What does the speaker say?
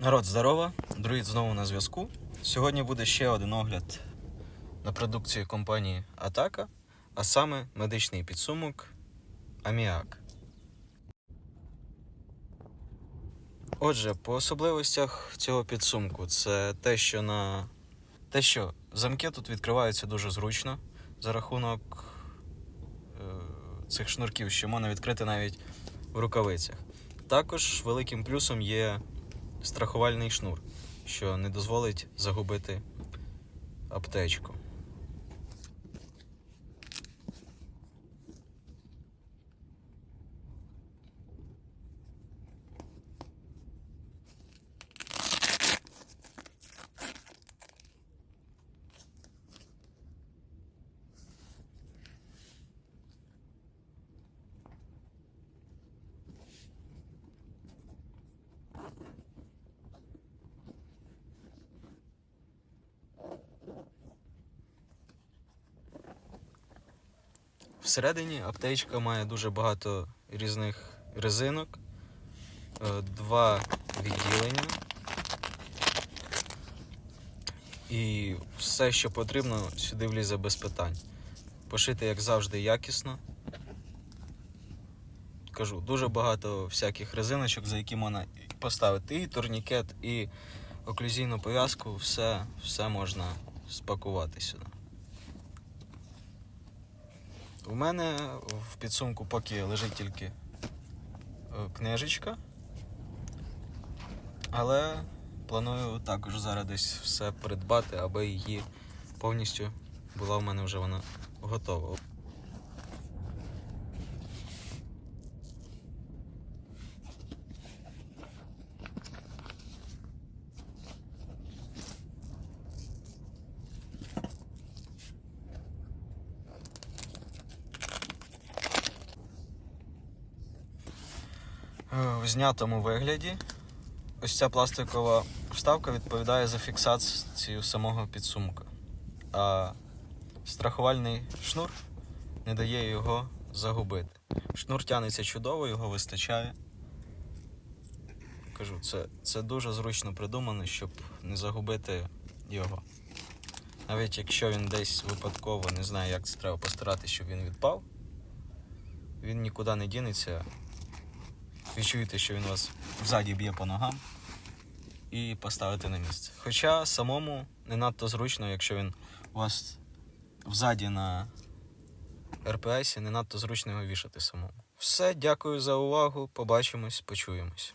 Народ, здорово! Друїд знову на зв'язку. Сьогодні буде ще один огляд на продукцію компанії Атака, а саме медичний підсумок Аміак. Отже, по особливостях цього підсумку це те, що на те, що замки тут відкриваються дуже зручно за рахунок е, цих шнурків, що можна відкрити навіть в рукавицях. Також великим плюсом є страхувальний шнур, що не дозволить загубити аптечку. Всередині аптечка має дуже багато різних резинок, е, два відділення. І все, що потрібно, сюди влізе без питань. Пошити, як завжди, якісно. Кажу, дуже багато всяких резиночок, за які можна поставити і турнікет, і оклюзійну пов'язку, все, все можна спакувати сюди. У мене в підсумку поки лежить тільки е, книжечка. Але планую також зараз десь все придбати, аби її повністю була в мене вже вона готова. В знятому вигляді ось ця пластикова вставка відповідає за фіксацію самого підсумка. А страхувальний шнур не дає його загубити. Шнур тягнеться чудово, його вистачає. Кажу, це, це дуже зручно придумано, щоб не загубити його. Навіть якщо він десь випадково не знає, як це треба постаратися, щоб він відпав, він нікуди не дінеться. Відчуєте, що він вас взаді б'є по ногам і поставити на місце. Хоча самому не надто зручно, якщо він у вас взаді на РПСі, не надто зручно його вішати самому. Все, дякую за увагу. Побачимось, почуємось.